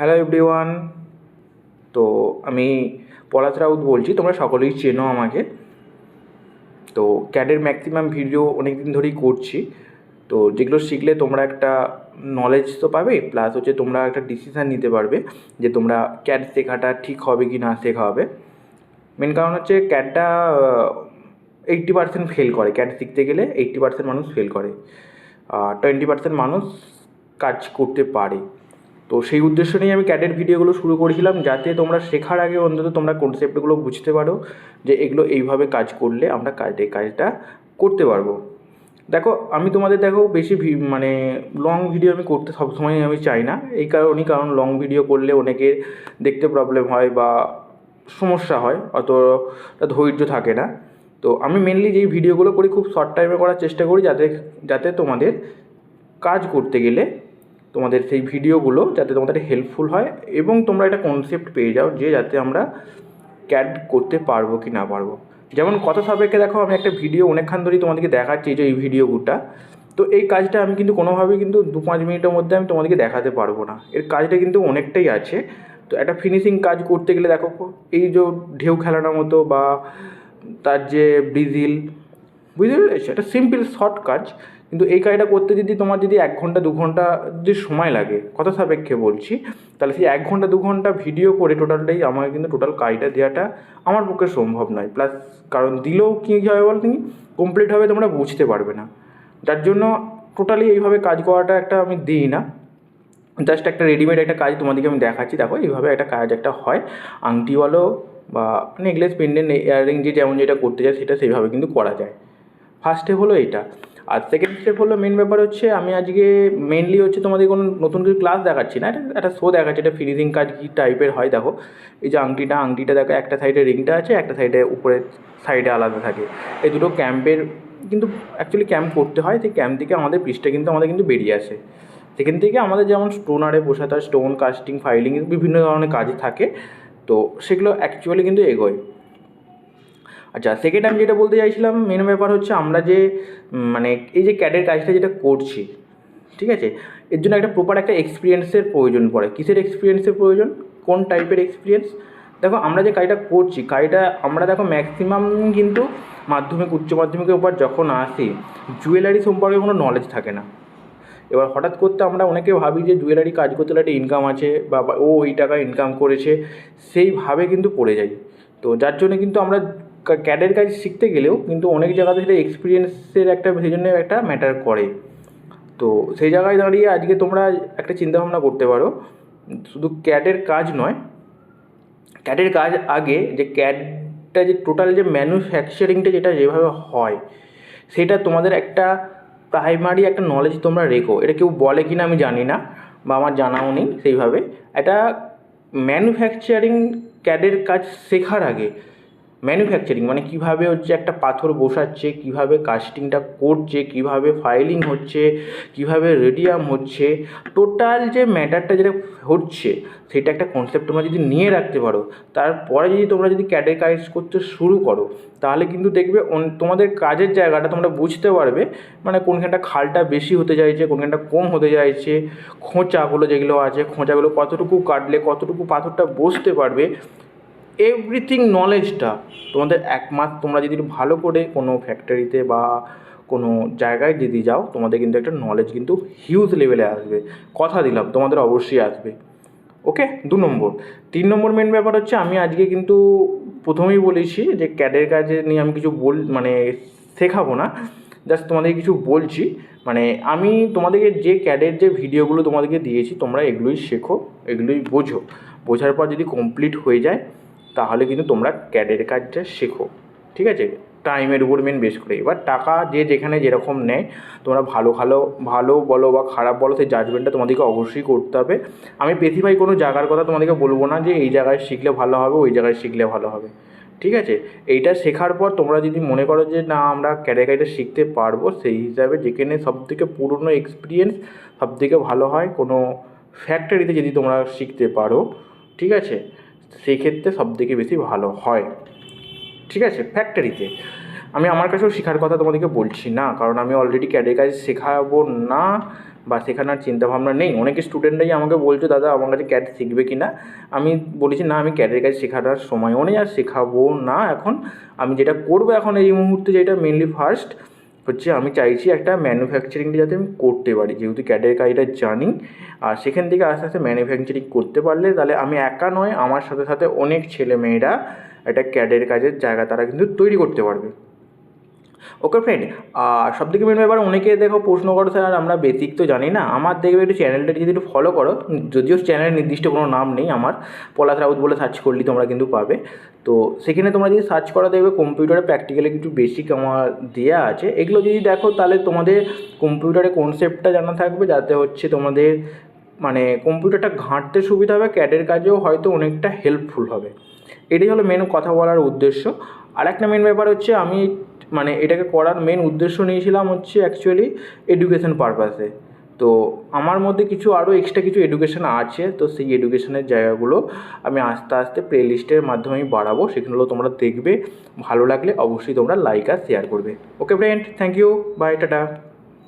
Hello everyone তো আমি পলাশ রাউত বলছি, তোমরা সকলেই চেনো আমাকে। তো ক্যাডের ম্যাক্সিমাম ভিডিও অনেক দিন ধরেই করছি। তো যেগুলো শিখলে তোমরা একটা নলেজ তো পাবে প্লাস হচ্ছে তোমরা একটা ডিসিশান নিতে পারবে যে তোমরা ক্যাড শেখাটা ঠিক হবে কি না শেখা হবে। মেন কারণ হচ্ছে ক্যাডটা এইট্টি পার্সেন্ট ফেল করে। ক্যাড শিখতে গেলে এইট্টি পার্সেন্ট মানুষ ফেল করে। টোয়েন্টি পার্সেন্ট মানুষ কাজ করতে পারে। তো সেই উদ্দেশ্য নিয়ে আমি ক্যাডের ভিডিওগুলো শুরু করেছিলাম, যাতে তোমরা শেখার আগে অন্তত তোমরা কনসেপ্টগুলো বুঝতে পারো, যে এগুলো এইভাবে কাজ করলে আমরা কাজে কাজটা করতে পারব। দেখো, আমি তোমাদের দেখো বেশি মানে লং ভিডিও আমি করতে সবসময় আমি চাই না, এই কারণেই কারণ লং ভিডিও করলে অনেকের দেখতে প্রবলেম হয় বা সমস্যা হয়, অতটা ধৈর্য থাকে না। তো আমি মেনলি যেই ভিডিওগুলো করি, খুব শর্ট টাইমে করার চেষ্টা করি, যাতে যাতে তোমাদের কাজ করতে গেলে তোমাদের সেই ভিডিওগুলো যাতে তোমাদের হেল্পফুল হয় এবং তোমরা একটা কনসেপ্ট পেয়ে যাও যে যাতে আমরা ক্যাড করতে পারব কি না পারব। যেমন কথা সাপেক্ষে দেখো, আমি একটা ভিডিও অনেকক্ষণ ধরেই তোমাদেরকে দেখাচ্ছি যে এই ভিডিওটা। তো এই কাজটা আমি কিন্তু কোনোভাবেই কিন্তু দু পাঁচ মিনিটের মধ্যে আমি তোমাদেরকে দেখাতে পারব না। এর কাজটা কিন্তু অনেকটাই আছে। তো একটা ফিনিশিং কাজ করতে গেলে দেখো, এই যে ঢেউ খেলানোর মতো বা তার যে ব্রিজিল, বুঝতে পেরেছ? একটা সিম্পল শর্ট কাজ। কিন্তু এই কাজটা করতে যদি তোমার যদি এক ঘণ্টা, দু ঘণ্টা যদি সময় লাগে, কথা সাপেক্ষে বলছি, তাহলে সেই এক ঘণ্টা, দু ঘণ্টা ভিডিও করে টোটালটাই আমাকে কিন্তু টোটাল কাজটা দেওয়াটা আমার পক্ষে সম্ভব নয়। প্লাস কারণ দিলেও কী কী হবে বল তুমি? কমপ্লিট হবে তোমরা বুঝতে পারবে না। যার জন্য টোটালি এইভাবে কাজ করাটা একটা আমি দিই না। জাস্ট একটা রেডিমেড একটা কাজ তোমাদেরকে আমি দেখাচ্ছি। দেখো, এইভাবে একটা কাজ একটা হয়। আংটি বলো বা নেকলেস পেন্ডেন্ট ইয়াররিং যে যেমন যেটা করতে চায়, সেটা সেইভাবে কিন্তু করা যায়। ফার্স্টে হলো এইটা আর সেকেন্ড স্টেপ হলো মেন ব্যাপার হচ্ছে আমি আজকে মেনলি হচ্ছে তোমাদের কোনো নতুন কিছু ক্লাস দেখাচ্ছি না। এটা একটা শো দেখাচ্ছি, এটা ফিনিশিং কাজ কী টাইপের হয় দেখো। এই যে আংটিটা আংটিটা দেখো, একটা সাইডে রিংটা আছে, একটা সাইডে উপরের সাইডে আলাদা থাকে। এই দুটো ক্যাম্পের কিন্তু অ্যাকচুয়ালি ক্যাম্প করতে হয়, সেই ক্যাম্প থেকে আমাদের পিসটা কিন্তু আমাদের কিন্তু বেরিয়ে আসে। সেখান থেকে আমাদের যেমন স্টোনারে বসাতে হয় স্টোন কাস্টিং ফাইলিং বিভিন্ন ধরনের কাজ থাকে, তো সেগুলো অ্যাকচুয়ালি কিন্তু এগোয়। আচ্ছা সেকেন্ড আমি যেটা বলতে চাইছিলাম মেন ব্যাপার হচ্ছে আমরা যে মানে এই যে ক্যাডের কাজটা যেটা করছি, ঠিক আছে? এর জন্য একটা প্রপার একটা এক্সপিরিয়েন্সের প্রয়োজন পড়ে। কিসের এক্সপিরিয়েন্সের প্রয়োজন? কোন টাইপের এক্সপিরিয়েন্স দেখো, আমরা যে কাজটা করছি, কাজটা আমরা দেখো ম্যাক্সিমাম কিন্তু মাধ্যমিক, উচ্চ মাধ্যমিকের উপর যখন আসি জুয়েলারি সম্পর্কে কোনো নলেজ থাকে না। এবার হঠাৎ করতে আমরা অনেকে ভাবি যে জুয়েলারি কাজ করতে একটা ইনকাম আছে, বা ও এই টাকা ইনকাম করেছে, সেইভাবে কিন্তু পড়ে যাই। তো যার জন্য কিন্তু আমরা ক্যাডের কাজ শিখতে গেলেও কিন্তু অনেক জায়গাতে সেটা এক্সপিরিয়েন্সের একটা, সেই জন্য একটা ম্যাটার করে। তো সেই জায়গায় দাঁড়িয়ে আজকে তোমরা একটা চিন্তাভাবনা করতে পারো। শুধু ক্যাডের কাজ নয় ক্যাডের কাজ আগে যে ক্যাডটা যে টোটাল যে ম্যানুফ্যাকচারিংটা যেটা যেভাবে হয়, সেটা তোমাদের একটা প্রাইমারি একটা নলেজ তোমরা রেখো। এটা কেউ বলে কি না আমি জানি না, বা আমার জানাও নেই সেইভাবে। এটা ম্যানুফ্যাকচারিং ক্যাডের কাজ শেখার আগে ম্যানুফ্যাকচারিং মানে কীভাবে হচ্ছে একটা পাথর বসাচ্ছে, কীভাবে কাস্টিংটা করছে, কীভাবে ফাইলিং হচ্ছে, কীভাবে রেডিয়াম হচ্ছে টোটাল যে ম্যাটারটা যেটা হচ্ছে, সেটা একটা কনসেপ্ট তোমরা যদি নিয়ে রাখতে পারো, তারপরে যদি তোমরা যদি ক্যাডের কাজ করতে শুরু করো, তাহলে কিন্তু দেখবে তোমাদের কাজের জায়গাটা তোমরা বুঝতে পারবে মানে কোনখানটা খালটা বেশি হতে চাইছে কোনখানটা কম হতে চাইছে খোঁচাগুলো যেগুলো আছে, খোঁচাগুলো কতটুকু কাটলে, কতটুকু পাথরটা বসতে পারবে এভরিথিং নলেজটা তোমাদের এক মাস তোমরা যদি ভালো করে কোনো ফ্যাক্টরিতে বা কোনো জায়গায় যদি যাও, তোমাদের কিন্তু একটা নলেজ কিন্তু হিউজ লেভেলে আসবে। কথা দিলাম, তোমাদের অবশ্যই আসবে। ওকে দু নম্বর। তিন নম্বর মেন ব্যাপার হচ্ছে, আমি আজকে কিন্তু প্রথমেই বলেছি যে ক্যাডের কাজে নিয়ে আমি কিছু বল মানে শেখাবো না। জাস্ট তোমাদের কিছু বলছি। মানে আমি তোমাদেরকে যে ক্যাডের যে ভিডিওগুলো তোমাদেরকে দিয়েছি, তোমরা এগুলোই শেখো, এগুলোই বোঝো। বোঝার পর যদি কমপ্লিট হয়ে যায় তাহলে কিন্তু তোমরা ক্যাডের কাজটা শেখো, ঠিক আছে? টাইমের উপর মেন বেশ করে। এবার টাকা যে যেখানে যেরকম নেয়, তোমরা ভালো ভালো ভালো বলো বা খারাপ বলো, সেই জাজমেন্টটা তোমাদেরকে অবশ্যই করতে হবে। আমি স্পেসিফাই কোনো জায়গার কথা তোমাদেরকে বলব না যে, এই জায়গায় শিখলে ভালো হবে, ওই জায়গায় শিখলে ভালো হবে, ঠিক আছে? এইটা শেখার পর তোমরা যদি মনে করো যে, না, আমরা ক্যাটাগরিটা শিখতে পারব, সেই হিসাবে যেখানে সবথেকে পুরনো এক্সপিরিয়েন্স সবথেকে ভালো হয়, কোনো ফ্যাক্টরিতে যদি তোমরা শিখতে পারো, ঠিক আছে? সেক্ষেত্রে সবথেকে বেশি ভালো হয়। ঠিক আছে? ফ্যাক্টরিতে আমি আমার কাছেও শেখার কথা তোমাদেরকে বলছি না, কারণ আমি অলরেডি ক্যাডের কাজ শেখাবো না বা শেখানোর চিন্তাভাবনা নেই। অনেকে স্টুডেন্টরাই আমাকে বলছে, দাদা, আমার কাছে ক্যাড শিখবে কি না আমি বলেছি, না, আমি ক্যাডের কাছে শেখানোর সময়ও নেই আর শেখাবো না এখন। আমি যেটা করব এখন এই মুহূর্তে যেটা মেনলি ফার্স্ট হচ্ছে আমি চাইছি একটা ম্যানুফ্যাকচারিংটা যাতে আমি করতে পারি। যেহেতু ক্যাডের কাজটা জানি, আর সেখান থেকে আস্তে আস্তে ম্যানুফ্যাকচারিং করতে পারলে তাহলে আমি একা নয়, আমার সাথে সাথে অনেক ছেলে মেয়েরা একটা ক্যাডের কাজের জায়গা তারা কিন্তু তৈরি করতে পারবে। ওকে ফ্রেন্ড সব থেকে মেন ব্যাপার অনেকে দেখো প্রশ্ন করো, স্যার আমরা বেসিক তো জানি না। আমার দেখবে একটু চ্যানেলটা যদি একটু ফলো করো, যদিও চ্যানেলের নির্দিষ্ট কোনো নাম নেই আমার, পলাশ রাউত বলে সার্চ করলেই তোমরা কিন্তু পাবে। তো সেখানে তোমরা যদি সার্চ করা দেখবে কম্পিউটারে প্র্যাকটিক্যালি কিছু বেসিক আমার দেওয়া আছে। এগুলো যদি দেখো, তাহলে তোমাদের কম্পিউটারে কনসেপ্টটা জানা থাকবে, যাতে হচ্ছে তোমাদের মানে কম্পিউটারটা ঘাঁটতে সুবিধা হবে ক্যাডের কাজেও হয়তো অনেকটা হেল্পফুল হবে। এটাই হলো মেন কথা বলার উদ্দেশ্য। আর একটা মেন ব্যাপার হচ্ছে আমি মানে এটাকে করার মেন উদ্দেশ্য নিয়েছিলাম হচ্ছে অ্যাকচুয়ালি এডুকেশন পারপাসে তো আমার মধ্যে কিছু আরও এক্সট্রা কিছু এডুকেশন আছে, তো সেই এডুকেশানের জায়গাগুলো আমি আস্তে আস্তে প্লে লিস্টের মাধ্যমে আমি বাড়াবো সেগুলো তোমরা দেখবে, ভালো লাগলে অবশ্যই তোমরা লাইক আর শেয়ার করবে। Okay friend thank you bye tata.